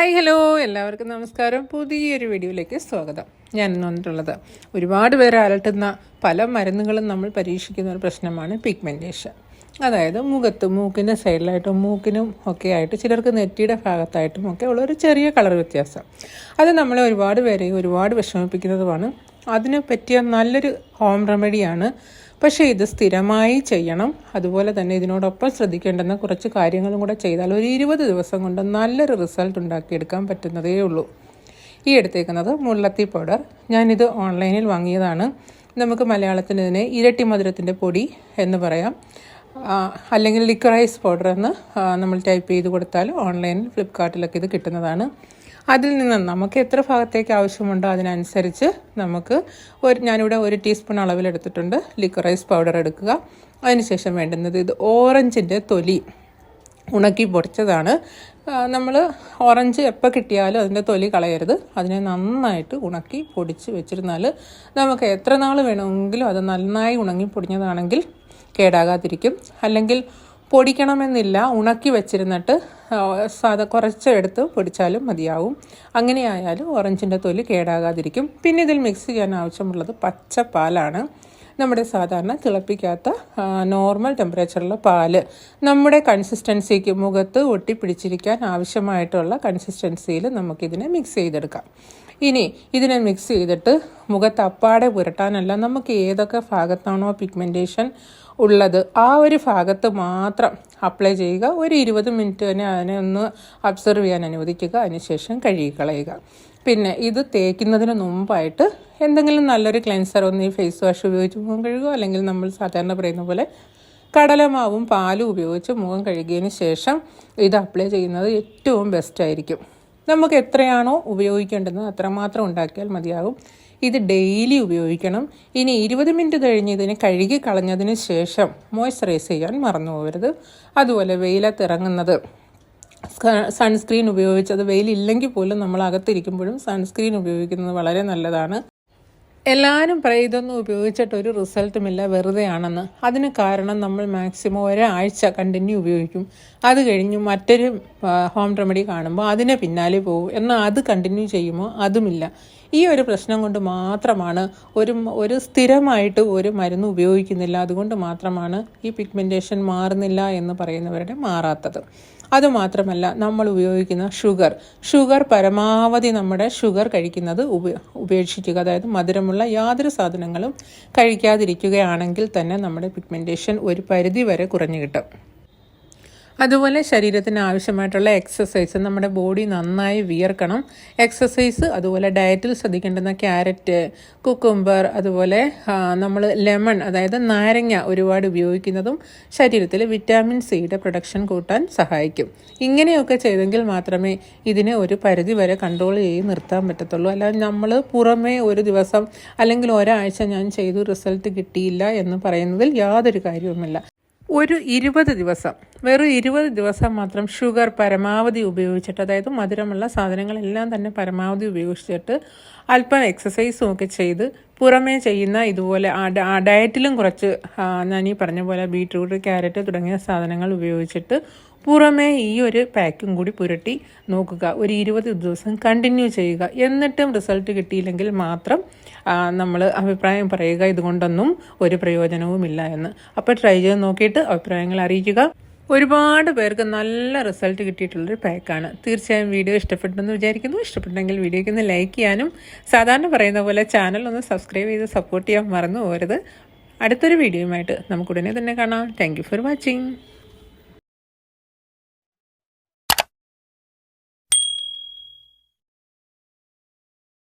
Hi hello എല്ലാവർക്കും നമസ്കാരം. പുതിയൊരു വീഡിയോയിലേക്ക് സ്വാഗതം. ഞാൻ ഇന്ന് വന്നിട്ടുള്ളത് ഒരുപാട് പേർ അലട്ടുന്ന പല മരുന്നുകളും നമ്മൾ പരീക്ഷിക്കുന്ന ഒരു പ്രശ്നമാണ് പിഗ്മെന്റേഷൻ അതായത് മുഖത്ത് മൂക്കിന്റെ സൈഡിലായിട്ടും മൂക്കിനും ഒക്കെ ആയിട്ട് ചിലർക്ക് നെറ്റിയുടെ ഭാഗത്തായിട്ടും ഒക്കെ ഉള്ള ഒരു ചെറിയ കളർ വ്യത്യാസം. അത് നമ്മളെ ഒരുപാട് പേരെയും ഒരുപാട് വിഷമിപ്പിക്കുന്നതുമാണ്. അതിനെ പറ്റിയ നല്ലൊരു ഹോം റെമഡിയാണ് പക്ഷേ ഇത് സ്ഥിരമായി ചെയ്യണം. അതുപോലെ തന്നെ ഇതിനോടൊപ്പം ശ്രദ്ധിക്കേണ്ടുന്ന കുറച്ച് കാര്യങ്ങളും കൂടെ ചെയ്താൽ ഒരു ഇരുപത് ദിവസം കൊണ്ട് നല്ലൊരു റിസൾട്ട് ഉണ്ടാക്കിയെടുക്കാൻ പറ്റുന്നതേ ഉള്ളൂ. ഈ എടുത്തേക്കുന്നത് മുള്ളത്തി പൗഡർ. ഞാനിത് ഓൺലൈനിൽ വാങ്ങിയതാണ്. നമുക്ക് മലയാളത്തിൽ ഇതിനെ ഇരട്ടി മധുരത്തിന്റെ പൊടി എന്ന് പറയാം. അല്ലെങ്കിൽ ലിക്വറൈസ് പൗഡർ എന്ന് നമ്മൾ ടൈപ്പ് ചെയ്ത് കൊടുത്താൽ ഓൺലൈനിൽ ഫ്ലിപ്കാർട്ടിലൊക്കെ ഇത് കിട്ടുന്നതാണ്. അതിൽ നിന്ന് നമുക്ക് എത്ര ഭാഗത്തേക്ക് ആവശ്യമുണ്ടോ അതിനനുസരിച്ച് നമുക്ക് ഒരു ഞാനിവിടെ ഒരു ടീസ്പൂൺ അളവിലെടുത്തിട്ടുണ്ട് ലിക്വറൈസ് പൗഡർ എടുക്കുക. അതിനുശേഷം വേണ്ടുന്നത് ഇത് ഓറഞ്ചിന്റെ തൊലി ഉണക്കി പൊടിച്ചതാണ്. നമ്മൾ ഓറഞ്ച് എപ്പോൾ കിട്ടിയാലും അതിന്റെ തൊലി കളയരുത്. അതിനെ നന്നായിട്ട് ഉണക്കി പൊടിച്ച് വെച്ചിരുന്നാൽ നമുക്ക് എത്ര നാൾ വേണമെങ്കിലും അത് നന്നായി ഉണങ്ങി പൊടിഞ്ഞതാണെങ്കിൽ കേടാകാതിരിക്കും. അല്ലെങ്കിൽ പൊടിക്കണമെന്നില്ല ഉണക്കി വെച്ചിരുന്നിട്ട് സാധാ കുറച്ച് എടുത്ത് പൊടിച്ചാലും മതിയാവും. അങ്ങനെയായാലും ഓറഞ്ചിന്റെ തൊലി കേടാകാതിരിക്കും. പിന്നെ ഇതിൽ മിക്സ് ചെയ്യാൻ ആവശ്യമുള്ളത് പച്ച പാലാണ് നമ്മുടെ സാധാരണ തിളപ്പിക്കാത്ത നോർമൽ ടെമ്പറേച്ചറിലുള്ള പാൽ. നമ്മുടെ കൺസിസ്റ്റൻസിക്ക് മുഖത്ത് ഒട്ടിപ്പിടിച്ചിരിക്കാൻ ആവശ്യമായിട്ടുള്ള കൺസിസ്റ്റൻസിയിൽ നമുക്കിതിനെ മിക്സ് ചെയ്തെടുക്കാം. ഇനി ഇതിനെ മിക്സ് ചെയ്തിട്ട് മുഖത്ത് അപ്പാടെ പുരട്ടാനല്ല നമുക്ക് ഏതൊക്കെ ഭാഗത്താണോ പിഗ്മെന്റേഷൻ ഉള്ളത്. ആ ഒരു ഭാഗത്ത് മാത്രം അപ്ലൈ ചെയ്യുക. ഒരു ഇരുപത് മിനിറ്റ് തന്നെ അതിനെ ഒന്ന് അബ്സർവ് ചെയ്യാൻ അനുവദിക്കുക. അതിനുശേഷം കഴുകിക്കളയുക പിന്നെ ഇത് തേക്കുന്നതിന് മുമ്പായിട്ട് എന്തെങ്കിലും നല്ലൊരു ക്ലെൻസർ ഒന്ന് ഈ ഫേസ് വാഷ് ഉപയോഗിച്ച് മുഖം കഴുകുക. അല്ലെങ്കിൽ നമ്മൾ സാധാരണ പറയുന്ന പോലെ കടലമാവും പാലും ഉപയോഗിച്ച് മുഖം കഴുകിയതിന് ശേഷം ഇത് അപ്ലൈ ചെയ്യുന്നത് ഏറ്റവും ബെസ്റ്റ് ആയിരിക്കും. നമുക്ക് എത്രയാണോ ഉപയോഗിക്കേണ്ടത് അത്രമാത്രം ഉണ്ടാക്കിയാൽ മതിയാകും. ഇത് ഡെയിലി ഉപയോഗിക്കണം. ഇനി ഇരുപത് മിനിറ്റ് കഴിഞ്ഞ് ഇതിനെ കഴുകി കളഞ്ഞതിന് ശേഷം മോയ്സ്ചറൈസ് ചെയ്യാൻ മറന്നു പോകരുത്. അതുപോലെ വെയിലത്ത് ഇറങ്ങുന്നത്. സൺസ്ക്രീൻ ഉപയോഗിച്ചത് വെയിലില്ലെങ്കിൽ പോലും നമ്മൾ അകത്തിരിക്കുമ്പോഴും സൺസ്ക്രീൻ ഉപയോഗിക്കുന്നത് വളരെ നല്ലതാണ്. എല്ലാവരും പറയും ഇതൊന്നും ഉപയോഗിച്ചിട്ട് ഒരു റിസൾട്ടുമില്ല വെറുതെയാണെന്ന് അതിന് കാരണം നമ്മൾ മാക്സിമം ഒരാഴ്ച കണ്ടിന്യൂ ഉപയോഗിക്കും. അത് കഴിഞ്ഞ് മറ്റൊരു ഹോം റെമഡി കാണുമ്പോൾ അതിനെ പിന്നാലെ പോകും. എന്നാൽ അത് കണ്ടിന്യൂ ചെയ്യുമോ? അതുമില്ല. ഈ ഒരു പ്രശ്നം കൊണ്ട് മാത്രമാണ് ഒരു ഒരു സ്ഥിരമായിട്ട് ഒരു മരുന്ന് ഉപയോഗിക്കുന്നില്ല. അതുകൊണ്ട് മാത്രമാണ് ഈ പിഗ്മെന്റേഷൻ മാറുന്നില്ല എന്ന് പറയുന്നവരുടെ മാറാത്തത്. അതുമാത്രമല്ല നമ്മൾ ഉപയോഗിക്കുന്ന ഷുഗർ ഷുഗർ പരമാവധി നമ്മുടെ ഷുഗർ കഴിക്കുന്നത് ഉപേക്ഷിക്കുക. അതായത് മധുരമുള്ള യാതൊരു സാധനങ്ങളും കഴിക്കാതിരിക്കുകയാണെങ്കിൽ തന്നെ നമ്മുടെ പിഗ്മെന്റേഷൻ ഒരു പരിധി വരെ കുറഞ്ഞു കിട്ടും. അതുപോലെ ശരീരത്തിന് ആവശ്യമായിട്ടുള്ള എക്സസൈസ് നമ്മുടെ ബോഡി നന്നായി വിയർക്കണം. എക്സസൈസ് അതുപോലെ ഡയറ്റിൽ ശ്രദ്ധിക്കേണ്ടുന്ന ക്യാരറ്റ് കുക്കുംബർ അതുപോലെ നമ്മൾ ലെമൺ അതായത് നാരങ്ങ ഒരുപാട് ഉപയോഗിക്കുന്നതും ശരീരത്തിൽ വിറ്റാമിൻ സിയുടെ പ്രൊഡക്ഷൻ കൂട്ടാൻ സഹായിക്കും. ഇങ്ങനെയൊക്കെ ചെയ്തെങ്കിൽ മാത്രമേ ഇതിനെ ഒരു പരിധി വരെ കൺട്രോൾ ചെയ്ത് നിർത്താൻ പറ്റത്തുള്ളൂ. അല്ലാതെ നമ്മൾ പുറമേ ഒരു ദിവസം അല്ലെങ്കിൽ ഒരാഴ്ച ഞാൻ ചെയ്തു റിസൾട്ട് കിട്ടിയില്ല എന്ന് പറയുന്നതിൽ യാതൊരു കാര്യവുമില്ല. ഒരു ഇരുപത് ദിവസം. വെറും ഇരുപത് ദിവസം മാത്രം ഷുഗർ പരമാവധി ഉപയോഗിച്ചിട്ട് അതായത് മധുരമുള്ള സാധനങ്ങളെല്ലാം തന്നെ പരമാവധി ഉപയോഗിച്ചിട്ട് അല്പം എക്സസൈസും ഒക്കെ ചെയ്ത് പുറമേ ചെയ്യുന്ന ഇതുപോലെ ഡയറ്റിലും കുറച്ച് ഞാൻ ഈ പറഞ്ഞ പോലെ ബീട്രൂട്ട് ക്യാരറ്റ് തുടങ്ങിയ സാധനങ്ങൾ ഉപയോഗിച്ചിട്ട് പുറമേ ഈ ഒരു പാക്കും കൂടി പുരട്ടി നോക്കുക. ഒരു ഇരുപത് ദിവസം കണ്ടിന്യൂ ചെയ്യുക. എന്നിട്ടും റിസൾട്ട് കിട്ടിയില്ലെങ്കിൽ മാത്രം നമ്മൾ അഭിപ്രായം പറയുക ഇതുകൊണ്ടൊന്നും ഒരു പ്രയോജനവുമില്ല എന്ന്. അപ്പോൾ ട്രൈ ചെയ്ത് നോക്കിയിട്ട് അഭിപ്രായങ്ങൾ അറിയിക്കുക. ഒരുപാട് പേർക്ക് നല്ല റിസൾട്ട് കിട്ടിയിട്ടുള്ളൊരു പാക്കാണ്. തീർച്ചയായും വീഡിയോ ഇഷ്ടപ്പെട്ടെന്ന് വിചാരിക്കുന്നു. ഇഷ്ടപ്പെട്ടെങ്കിൽ വീഡിയോയ്ക്ക് ഒന്ന് ലൈക്ക് ചെയ്യാനും സാധാരണ പറയുന്ന പോലെ ചാനൽ ഒന്ന് സബ്സ്ക്രൈബ് ചെയ്ത് സപ്പോർട്ട് ചെയ്യാൻ മറന്നു പോരുത് അടുത്തൊരു വീഡിയോയുമായിട്ട് നമുക്ക് ഉടനെ തന്നെ കാണാം. Thank for watching